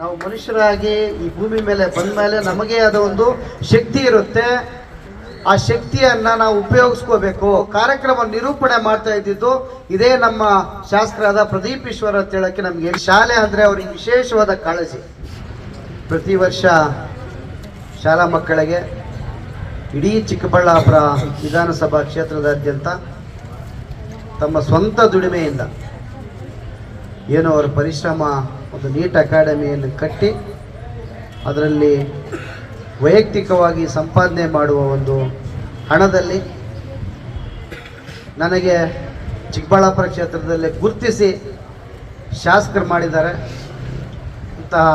ನಾವು ಮನುಷ್ಯರಾಗಿ ಈ ಭೂಮಿ ಮೇಲೆ ಬಂದ ಮೇಲೆ ನಮಗೆ ಆದ ಒಂದು ಶಕ್ತಿ ಇರುತ್ತೆ. ಆ ಶಕ್ತಿಯನ್ನ ನಾವು ಉಪಯೋಗಿಸ್ಕೋಬೇಕು. ಕಾರ್ಯಕ್ರಮ ನಿರೂಪಣೆ ಮಾಡ್ತಾ ಇದ್ದಿದ್ದು ಇದೇ ನಮ್ಮ ಶಾಸ್ತ್ರದ ಪ್ರದೀಪ್ ಈಶ್ವರ್ ಅಂತ ಹೇಳಕ್ಕೆ ನಮಗೆ ಶಾಲೆ ಅಂದ್ರೆ ಅವ್ರಿಗೆ ವಿಶೇಷವಾದ ಕಾಳಜಿ. ಪ್ರತಿ ವರ್ಷ ಶಾಲಾ ಮಕ್ಕಳಿಗೆ ಇಡೀ ಚಿಕ್ಕಬಳ್ಳಾಪುರ ವಿಧಾನಸಭಾ ಕ್ಷೇತ್ರದಾದ್ಯಂತ ತಮ್ಮ ಸ್ವಂತ ದುಡಿಮೆಯಿಂದ ಏನೋ ಅವರ ಪರಿಶ್ರಮ ಒಂದು ನೀಟ್ ಅಕಾಡೆಮಿಯನ್ನು ಕಟ್ಟಿ ಅದರಲ್ಲಿ ವೈಯಕ್ತಿಕವಾಗಿ ಸಂಪಾದನೆ ಮಾಡುವ ಒಂದು ಹಣದಲ್ಲಿ ನನಗೆ ಚಿಕ್ಕಬಳ್ಳಾಪುರ ಕ್ಷೇತ್ರದಲ್ಲಿ ಗುರುತಿಸಿ ಶಾಸಕರು ಮಾಡಿದ್ದಾರೆ. ಅಂತಹ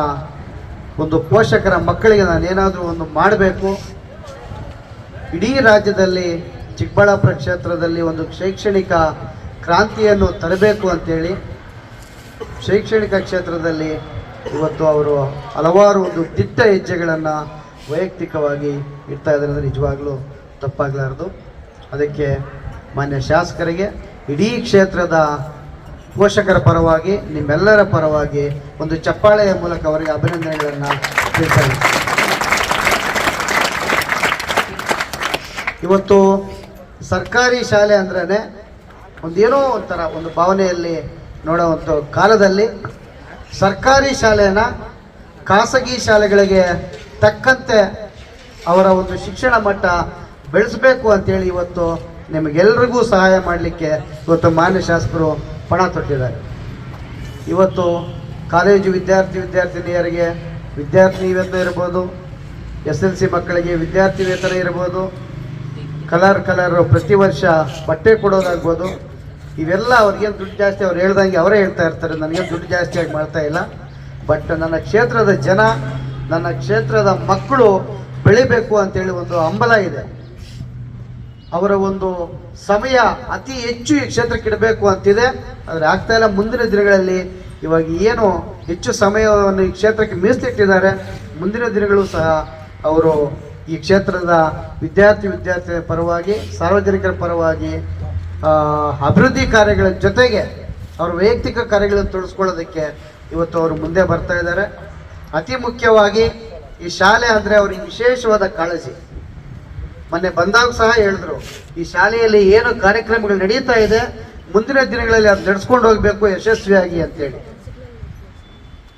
ಒಂದು ಪೋಷಕರ ಮಕ್ಕಳಿಗೆ ನಾನು ಏನಾದರೂ ಒಂದು ಮಾಡಬೇಕು. ಇಡೀ ರಾಜ್ಯದಲ್ಲಿ ಚಿಕ್ಕಬಳ್ಳಾಪುರ ಕ್ಷೇತ್ರದಲ್ಲಿ ಒಂದು ಶೈಕ್ಷಣಿಕ ಕ್ರಾಂತಿಯನ್ನು ತರಬೇಕು ಅಂತೇಳಿ ಶೈಕ್ಷಣಿಕ ಕ್ಷೇತ್ರದಲ್ಲಿ ಇವತ್ತು ಅವರು ಹಲವಾರು ಒಂದು ದಿಟ್ಟ ಹೆಜ್ಜೆಗಳನ್ನು ವೈಯಕ್ತಿಕವಾಗಿ ಇಡ್ತಾ ಇದ್ದಾರೆ ಅಂದರೆ ನಿಜವಾಗ್ಲೂ ತಪ್ಪಾಗಲಾರ್ದು. ಅದಕ್ಕೆ ಮಾನ್ಯ ಶಾಸಕರಿಗೆ, ಇಡೀ ಕ್ಷೇತ್ರದ ಪೋಷಕರ ಪರವಾಗಿ, ನಿಮ್ಮೆಲ್ಲರ ಪರವಾಗಿ ಒಂದು ಚಪ್ಪಾಳೆಯ ಮೂಲಕ ಅವರಿಗೆ ಅಭಿನಂದನೆಗಳನ್ನು ತಿಳಿಸಿ ಇವತ್ತು ಸರ್ಕಾರಿ ಶಾಲೆ ಅಂದ್ರೇ ಒಂದೇನೋ ಒಂಥರ ಒಂದು ಭಾವನೆಯಲ್ಲಿ ನೋಡುವಂಥ ಕಾಲದಲ್ಲಿ ಸರ್ಕಾರಿ ಶಾಲೆನ ಖಾಸಗಿ ಶಾಲೆಗಳಿಗೆ ತಕ್ಕಂತೆ ಅವರ ಒಂದು ಶಿಕ್ಷಣ ಮಟ್ಟ ಬೆಳೆಸಬೇಕು ಅಂತೇಳಿ ಇವತ್ತು ನಿಮಗೆಲ್ರಿಗೂ ಸಹಾಯ ಮಾಡಲಿಕ್ಕೆ ಇವತ್ತು ಮಾನ್ಯ ಶಾಸಕರು ಪಣ ತೊಟ್ಟಿದ್ದಾರೆ. ಇವತ್ತು ಕಾಲೇಜು ವಿದ್ಯಾರ್ಥಿ ವಿದ್ಯಾರ್ಥಿನಿಯರಿಗೆ ವಿದ್ಯಾರ್ಥಿ ವೇತನ ಇರ್ಬೋದು ಎಸ್ ಎಲ್ ಸಿ ಮಕ್ಕಳಿಗೆ ವಿದ್ಯಾರ್ಥಿ ವೇತನ ಇರ್ಬೋದು, ಕಲರ್ ಕಲರ್ ಪ್ರತಿ ವರ್ಷ ಬಟ್ಟೆ ಕೊಡೋದಾಗ್ಬೋದು ಇವೆಲ್ಲ ಅವ್ರಿಗೇನು ದುಡ್ಡು ಜಾಸ್ತಿ ಅವ್ರು ಹೇಳ್ದಂಗೆ ಅವರೇ ಹೇಳ್ತಾ ಇರ್ತಾರೆ. ನನಗೇನು ದುಡ್ಡು ಜಾಸ್ತಿಯಾಗಿ ಮಾಡ್ತಾ ಇಲ್ಲ. ಬಟ್ ನನ್ನ ಕ್ಷೇತ್ರದ ಜನ, ನನ್ನ ಕ್ಷೇತ್ರದ ಮಕ್ಕಳು ಬೆಳಿಬೇಕು ಅಂತೇಳಿ ಒಂದು ಹಂಬಲ ಇದೆ. ಅವರ ಒಂದು ಸಮಯ ಅತಿ ಹೆಚ್ಚು ಈ ಕ್ಷೇತ್ರಕ್ಕೆ ಇಡಬೇಕು ಅಂತಿದೆ. ಆದರೆ ಆಗ್ತಾ ಇಲ್ಲ, ಮುಂದಿನ ದಿನಗಳಲ್ಲಿ ಇವಾಗ ಏನು ಹೆಚ್ಚು ಸಮಯವನ್ನು ಈ ಕ್ಷೇತ್ರಕ್ಕೆ ಮೀಸಲಿಟ್ಟಿದ್ದಾರೆ ಮುಂದಿನ ದಿನಗಳು ಸಹ ಅವರು ಈ ಕ್ಷೇತ್ರದ ವಿದ್ಯಾರ್ಥಿ ವಿದ್ಯಾರ್ಥಿ ಪರವಾಗಿ, ಸಾರ್ವಜನಿಕರ ಪರವಾಗಿ ಅಭಿವೃದ್ಧಿ ಕಾರ್ಯಗಳ ಜೊತೆಗೆ ಅವ್ರ ವೈಯಕ್ತಿಕ ಕಾರ್ಯಗಳನ್ನು ತೊಡಸ್ಕೊಳ್ಳೋದಕ್ಕೆ ಇವತ್ತು ಅವರು ಮುಂದೆ ಬರ್ತಾ ಇದ್ದಾರೆ. ಅತಿ ಮುಖ್ಯವಾಗಿ ಈ ಶಾಲೆ ಅಂದರೆ ಅವ್ರಿಗೆ ವಿಶೇಷವಾದ ಕಾಳಜಿ. ಮೊನ್ನೆ ಬಂದಾಗ ಸಹ ಹೇಳಿದ್ರು, ಈ ಶಾಲೆಯಲ್ಲಿ ಏನು ಕಾರ್ಯಕ್ರಮಗಳು ನಡೀತಾ ಇದೆ, ಮುಂದಿನ ದಿನಗಳಲ್ಲಿ ಅದು ನಡೆಸ್ಕೊಂಡು ಹೋಗಬೇಕು ಯಶಸ್ವಿಯಾಗಿ ಅಂತೇಳಿ.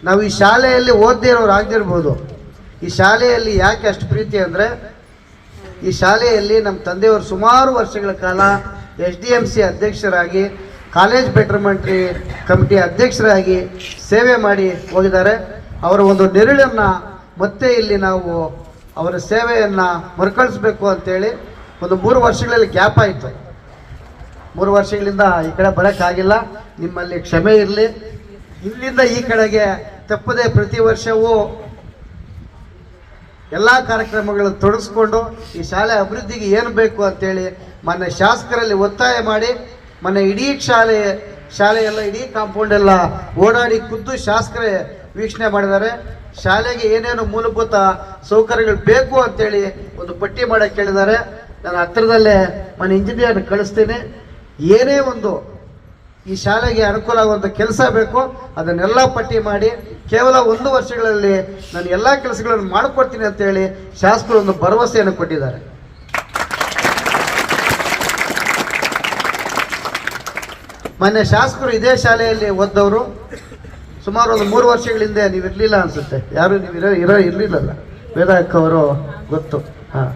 ನಾವು ಈ ಶಾಲೆಯಲ್ಲಿ ಓದದೇ ಇರೋರು ಆಗದಿರ್ಬೋದು. ಈ ಶಾಲೆಯಲ್ಲಿ ಯಾಕೆ ಅಷ್ಟು ಪ್ರೀತಿ ಅಂದರೆ, ಈ ಶಾಲೆಯಲ್ಲಿ ನಮ್ಮ ತಂದೆಯವರು ಸುಮಾರು ವರ್ಷಗಳ ಕಾಲ ಎಸ್ ಡಿ ಎಂ ಸಿ ಅಧ್ಯಕ್ಷರಾಗಿ, ಕಾಲೇಜ್ ಬೆಟರ್ಮೆಂಟ್ರಿ ಕಮಿಟಿ ಅಧ್ಯಕ್ಷರಾಗಿ ಸೇವೆ ಮಾಡಿ ಹೋಗಿದ್ದಾರೆ. ಅವರ ಒಂದು ನೆರಳನ್ನು ಮತ್ತೆ ಇಲ್ಲಿ ನಾವು ಅವರ ಸೇವೆಯನ್ನು ಮರುಕಳಿಸ್ಬೇಕು ಅಂತೇಳಿ ಒಂದು ಮೂರು ವರ್ಷಗಳಲ್ಲಿ ಗ್ಯಾಪ್ ಆಯಿತು. ಮೂರು ವರ್ಷಗಳಿಂದ ಈ ಕಡೆ ಬರೋಕ್ಕಾಗಿಲ್ಲ. ನಿಮ್ಮಲ್ಲಿ ಕ್ಷಮೆ ಇರಲಿ. ಇಲ್ಲಿಂದ ಈ ಕಡೆಗೆ ತಪ್ಪದೆ ಪ್ರತಿ ವರ್ಷವೂ ಎಲ್ಲ ಕಾರ್ಯಕ್ರಮಗಳನ್ನು ತೊಡಗಿಸ್ಕೊಂಡು ಈ ಶಾಲೆ ಅಭಿವೃದ್ಧಿಗೆ ಏನು ಬೇಕು ಅಂತೇಳಿ ಮೊನ್ನೆ ಶಾಸಕರಲ್ಲಿ ಒತ್ತಾಯ ಮಾಡಿ, ಮೊನ್ನೆ ಇಡೀ ಶಾಲೆ, ಶಾಲೆಯೆಲ್ಲ, ಇಡೀ ಕಾಂಪೌಂಡ್ ಎಲ್ಲ ಓಡಾಡಿ ಖುದ್ದು ಶಾಸಕರೇ ವೀಕ್ಷಣೆ ಮಾಡಿದ್ದಾರೆ. ಶಾಲೆಗೆ ಏನೇನು ಮೂಲಭೂತ ಸೌಕರ್ಯಗಳು ಬೇಕು ಅಂತೇಳಿ ಒಂದು ಪಟ್ಟಿ ಮಾಡಕ್ಕೆ ಕೇಳಿದ್ದಾರೆ. ನಾನು ಹತ್ತಿರದಲ್ಲೇ ಮನೆ ಇಂಜಿನಿಯರ್ ಕಳಿಸ್ತೀನಿ. ಏನೇ ಒಂದು ಈ ಶಾಲೆಗೆ ಅನುಕೂಲ ಆಗುವಂಥ ಕೆಲಸ ಬೇಕು, ಅದನ್ನೆಲ್ಲ ಪಟ್ಟಿ ಮಾಡಿ, ಕೇವಲ ಒಂದು ವರ್ಷಗಳಲ್ಲಿ ನಾನು ಎಲ್ಲ ಕೆಲಸಗಳನ್ನು ಮಾಡಿಕೊಡ್ತೀನಿ ಅಂತೇಳಿ ಶಾಸಕರು ಒಂದು ಭರವಸೆಯನ್ನು ಕೊಟ್ಟಿದ್ದಾರೆ. ಮೊನ್ನೆ ಶಾಸಕರು ಇದೇ ಶಾಲೆಯಲ್ಲಿ ಓದ್ದವರು. ಸುಮಾರು ಒಂದು ಮೂರು ವರ್ಷಗಳಿಂದ ನೀವು ಇರಲಿಲ್ಲ ಅನಿಸುತ್ತೆ. ಯಾರು ನೀವು ಇರೋ ಇರೋ ಇರಲಿಲ್ಲಲ್ಲ. ವೇದಾಕ್ ಅವರು ಗೊತ್ತು. ಹಾಂ.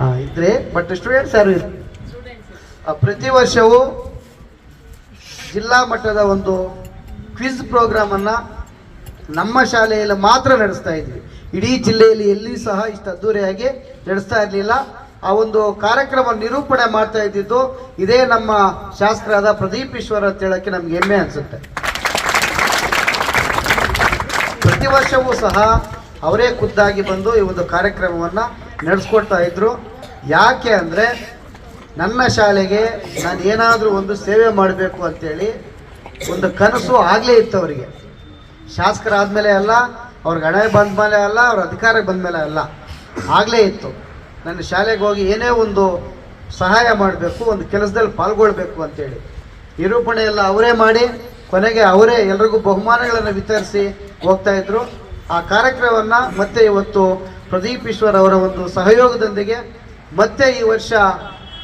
ಹಾಂ, ಇದ್ರೆ ಬಟ್ ಸ್ಟೂಡೆಂಟ್ಸ್ ಯಾರು ಇಲ್ಲ? ಪ್ರತಿ ವರ್ಷವೂ ಜಿಲ್ಲಾ ಮಟ್ಟದ ಒಂದು ಕ್ವಿಜ್ ಪ್ರೋಗ್ರಾಮನ್ನು ನಮ್ಮ ಶಾಲೆಯಲ್ಲಿ ಮಾತ್ರ ನಡೆಸ್ತಾ ಇದ್ವಿ. ಇಡೀ ಜಿಲ್ಲೆಯಲ್ಲಿ ಎಲ್ಲಿ ಸಹ ಇಷ್ಟು ಅದ್ದೂರಿಯಾಗಿ ನಡೆಸ್ತಾ ಇರಲಿಲ್ಲ. ಆ ಒಂದು ಕಾರ್ಯಕ್ರಮ ನಿರೂಪಣೆ ಮಾಡ್ತಾ ಇದ್ದಿದ್ದು, ಇದೇ ನಮ್ಮ ಶಾಸಕರಾದ ಪ್ರದೀಪ್ ಈಶ್ವರ್ ಅಂತ ಹೇಳಕ್ಕೆ ನಮ್ಗೆ ಹೆಮ್ಮೆ ಅನಿಸುತ್ತೆ. ಪ್ರತಿ ವರ್ಷವೂ ಸಹ ಅವರೇ ಖುದ್ದಾಗಿ ಬಂದು ಈ ಒಂದು ಕಾರ್ಯಕ್ರಮವನ್ನು ನಡೆಸ್ಕೊಡ್ತಾ ಇದ್ರು. ಯಾಕೆ ಅಂದರೆ, ನನ್ನ ಶಾಲೆಗೆ ನಾನು ಏನಾದರೂ ಒಂದು ಸೇವೆ ಮಾಡಬೇಕು ಅಂತೇಳಿ ಒಂದು ಕನಸು ಆಗಲೇ ಇತ್ತು ಅವರಿಗೆ. ಶಾಸಕರಾದ್ಮೇಲೆ ಅಲ್ಲ ಅವ್ರಿಗೆ ಹಣ ಬಂದ ಮೇಲೆ ಅಲ್ಲ, ಅವ್ರ ಅಧಿಕಾರ ಬಂದ ಮೇಲೆ ಅಲ್ಲ, ಆಗಲೇ ಇತ್ತು. ನನ್ನ ಶಾಲೆಗೆ ಹೋಗಿ ಏನೇ ಒಂದು ಸಹಾಯ ಮಾಡಬೇಕು, ಒಂದು ಕೆಲಸದಲ್ಲಿ ಪಾಲ್ಗೊಳ್ಬೇಕು ಅಂತೇಳಿ. ನಿರೂಪಣೆ ಎಲ್ಲ ಅವರೇ ಮಾಡಿ, ಕೊನೆಗೆ ಅವರೇ ಎಲ್ರಿಗೂ ಬಹುಮಾನಗಳನ್ನು ವಿತರಿಸಿ ಹೋಗ್ತಾ ಇದ್ರು. ಆ ಕಾರ್ಯಕ್ರಮವನ್ನು ಮತ್ತೆ ಇವತ್ತು ಪ್ರದೀಪ್ ಈಶ್ವರ್ ಅವರ ಒಂದು ಸಹಯೋಗದೊಂದಿಗೆ ಮತ್ತೆ ಈ ವರ್ಷ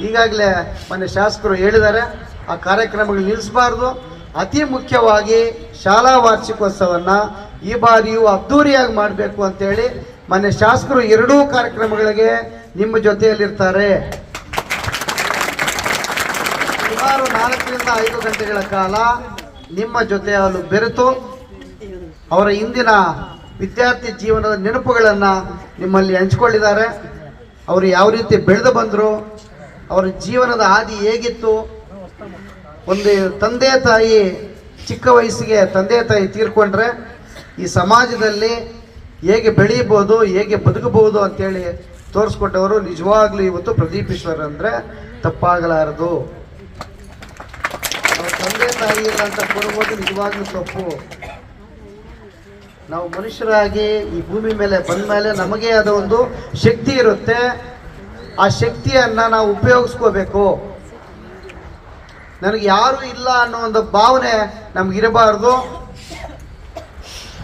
ಈಗಾಗಲೇ ಮನೆ ಶಾಸಕರು ಹೇಳಿದ್ದಾರೆ, ಆ ಕಾರ್ಯಕ್ರಮಗಳು ನಿಲ್ಲಿಸಬಾರ್ದು. ಅತಿ ಮುಖ್ಯವಾಗಿ ಶಾಲಾ ವಾರ್ಷಿಕೋತ್ಸವವನ್ನು ಈ ಬಾರಿಯೂ ಅದ್ಧೂರಿಯಾಗಿ ಮಾಡಬೇಕು ಅಂತೇಳಿ ಮನೆ ಶಾಸಕರು ಎರಡೂ ಕಾರ್ಯಕ್ರಮಗಳಿಗೆ ನಿಮ್ಮ ಜೊತೆಯಲ್ಲಿರ್ತಾರೆ. ಸುಮಾರು ನಾಲ್ಕರಿಂದ ಐದು ಗಂಟೆಗಳ ಕಾಲ ನಿಮ್ಮ ಜೊತೆ ಅವರು ಬೆರೆತು ಅವರ ಇಂದಿನ ವಿದ್ಯಾರ್ಥಿ ಜೀವನದ ನೆನಪುಗಳನ್ನು ನಿಮ್ಮಲ್ಲಿ ಹಂಚ್ಕೊಂಡಿದ್ದಾರೆ ಅವರು ಯಾವ ರೀತಿ ಬೆಳೆದು ಬಂದರು, ಅವರ ಜೀವನದ ಹಾದಿ ಹೇಗಿತ್ತು, ಒಂದು ತಂದೆ ತಾಯಿ ಚಿಕ್ಕ ವಯಸ್ಸಿಗೆ ತಂದೆ ತಾಯಿ ತೀರ್ಕೊಂಡ್ರೆ ಈ ಸಮಾಜದಲ್ಲಿ ಹೇಗೆ ಬೆಳೀಬೋದು ಹೇಗೆ ಬದುಕಬಹುದು ಅಂತೇಳಿ ತೋರಿಸ್ಕೊಟ್ಟವರು ನಿಜವಾಗ್ಲೂ ಇವತ್ತು ಪ್ರದೀಪ್ ಈಶ್ವರ್ ಅಂದರೆ ತಪ್ಪಾಗಲಾರದು. ತಂದೆ ತಾಯಿ ಅಂತ ಕೊಡ್ಬೋದು ನಿಜವಾಗ್ಲೂ ತಪ್ಪು. ನಾವು ಮನುಷ್ಯರಾಗಿ ಈ ಭೂಮಿ ಮೇಲೆ ಬಂದ ಮೇಲೆ ನಮಗೆ ಆದ ಒಂದು ಶಕ್ತಿ ಇರುತ್ತೆ. ಆ ಶಕ್ತಿಯನ್ನ ನಾವು ಉಪಯೋಗಿಸ್ಕೋಬೇಕು. ನನಗೆ ಯಾರು ಇಲ್ಲ ಅನ್ನೋ ಒಂದು ಭಾವನೆ ನಮಗಿರಬಾರ್ದು.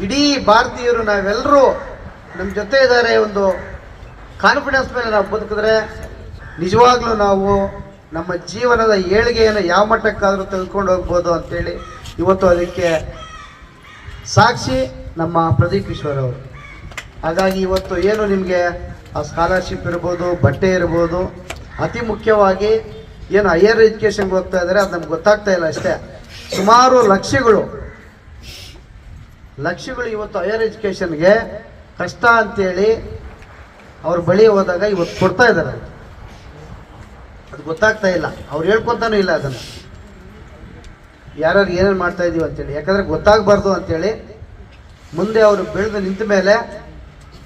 ಇಡೀ ಭಾರತೀಯರು ನಾವೆಲ್ಲರೂ ನಮ್ಮ ಜೊತೆ ಇದ್ದಾರೆ ಒಂದು ಕಾನ್ಫಿಡೆನ್ಸ್ ಮೇಲೆ ನಾವು ಬದುಕಿದ್ರೆ ನಿಜವಾಗ್ಲೂ ನಾವು ನಮ್ಮ ಜೀವನದ ಏಳಿಗೆಯನ್ನು ಯಾವ ಮಟ್ಟಕ್ಕಾದರೂ ತೆಗೆದುಕೊಂಡು ಹೋಗ್ಬೋದು ಅಂತೇಳಿ ಇವತ್ತು ಅದಕ್ಕೆ ಸಾಕ್ಷಿ ನಮ್ಮ ಪ್ರದೀಪ್ ಕಿಶೋರ್ ಅವರು. ಹಾಗಾಗಿ ಇವತ್ತು ಏನು ನಿಮಗೆ ಆ ಸ್ಕಾಲರ್ಶಿಪ್ ಇರ್ಬೋದು, ಬಟ್ಟೆ ಇರ್ಬೋದು, ಅತಿ ಮುಖ್ಯವಾಗಿ ಏನು ಹೈಯರ್ ಎಜುಕೇಷನ್ಗೆ ಹೋಗ್ತಾ ಇದ್ದಾರೆ ಅದು ನಮ್ಗೆ ಗೊತ್ತಾಗ್ತಾ ಇಲ್ಲ ಅಷ್ಟೇ. ಸುಮಾರು ಲಕ್ಷಗಳು ಲಕ್ಷಗಳು ಇವತ್ತು ಹೈಯರ್ ಎಜುಕೇಷನ್ಗೆ ಕಷ್ಟ ಅಂತೇಳಿ ಅವ್ರ ಬಳಿ ಹೋದಾಗ ಇವತ್ತು ಕೊಡ್ತಾ ಇದ್ದಾರೆ ಅದು ಗೊತ್ತಾಗ್ತಾ ಇಲ್ಲ. ಅವ್ರು ಹೇಳ್ಕೊತಾನೂ ಇಲ್ಲ ಅದನ್ನು. ಯಾರ್ಯಾರು ಏನೇನು ಮಾಡ್ತಾ ಇದೀವಿ ಅಂತೇಳಿ. ಯಾಕಂದರೆ ಗೊತ್ತಾಗಬಾರ್ದು ಅಂತೇಳಿ ಮುಂದೆ ಅವರು ಬೆಳೆದು ನಿಂತ ಮೇಲೆ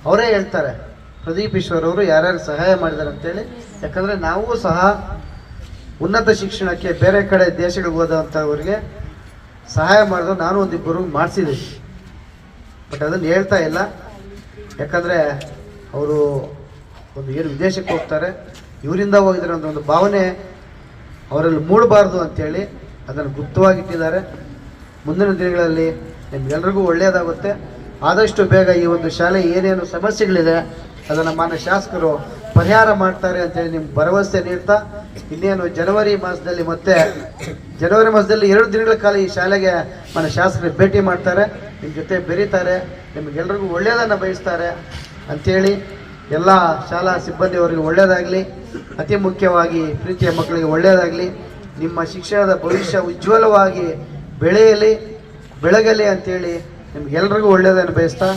ಅವರೇ ಹೇಳ್ತಾರೆ. ಪ್ರದೀಪ್ ಈಶ್ವರ್ ಅವರು ಯಾರ್ಯಾರು ಸಹಾಯ ಮಾಡಿದ್ದಾರೆ ಅಂತೇಳಿ. ಯಾಕಂದರೆ ನಾವು ಸಹ ಉನ್ನತ ಶಿಕ್ಷಣಕ್ಕೆ ಬೇರೆ ಕಡೆ ದೇಶಗಳಿಗೆ ಹೋದಂಥವ್ರಿಗೆ ಸಹಾಯ ಮಾಡಿದ್ರು. ನಾನು ಒಂದಿಬ್ಬರು ಮಾಡಿಸಿದ್ದೀನಿ ಬಟ್ ಅದನ್ನು ಹೇಳ್ತಾ ಇಲ್ಲ. ಯಾಕಂದರೆ ಅವರು ಒಂದು ಏನು ವಿದೇಶಕ್ಕೆ ಹೋಗ್ತಾರೆ, ಇವರಿಂದ ಹೋಗಿದ್ರೆ ಅಂತ ಒಂದು ಭಾವನೆ ಅವರಲ್ಲಿ ಮೂಡಬಾರ್ದು ಅಂಥೇಳಿ ಅದನ್ನು ಗುಪ್ತವಾಗಿಟ್ಟಿದ್ದಾರೆ ಮುಂದಿನ ದಿನಗಳಲ್ಲಿ ನಿಮ್ಗೆಲ್ರಿಗೂ ಒಳ್ಳೆಯದಾಗುತ್ತೆ. ಆದಷ್ಟು ಬೇಗ ಈ ಒಂದು ಶಾಲೆ ಏನೇನು ಸಮಸ್ಯೆಗಳಿದೆ, ಅದನ್ನು ಮಾನ್ಯ ಶಾಸಕರು ಪರಿಹಾರ ಮಾಡ್ತಾರೆ ಅಂತೇಳಿ ನಿಮ್ಗೆ ಭರವಸೆ ನೀಡ್ತಾ, ಇನ್ನೇನು ಜನವರಿ ಮಾಸದಲ್ಲಿ ಮತ್ತೆ, ಜನವರಿ ಮಾಸದಲ್ಲಿ ಎರಡು ದಿನಗಳ ಕಾಲ ಈ ಶಾಲೆಗೆ ಮನ ಶಾಸಕರು ಭೇಟಿ ಮಾಡ್ತಾರೆ. ನಿಮ್ಮ ಜೊತೆ ಬೆರೀತಾರೆ, ನಿಮಗೆಲ್ರಿಗೂ ಒಳ್ಳೆಯದನ್ನು ಬಯಸ್ತಾರೆ. ಅಂಥೇಳಿ ಎಲ್ಲ ಶಾಲಾ ಸಿಬ್ಬಂದಿಯವರಿಗೆ ಒಳ್ಳೆಯದಾಗಲಿ, ಅತಿ ಮುಖ್ಯವಾಗಿ ಪ್ರೀತಿಯ ಮಕ್ಕಳಿಗೆ ಒಳ್ಳೆಯದಾಗಲಿ, ನಿಮ್ಮ ಶಿಕ್ಷಣದ ಭವಿಷ್ಯ ಉಜ್ವಲವಾಗಿ ಬೆಳೆಯಲಿ, ಬೆಳಗಲಿ ಅಂಥೇಳಿ ನಿಮಗೆಲ್ಲರಿಗೂ ಒಳ್ಳೆಯದನ್ನು ಬಯಸ್ತಾ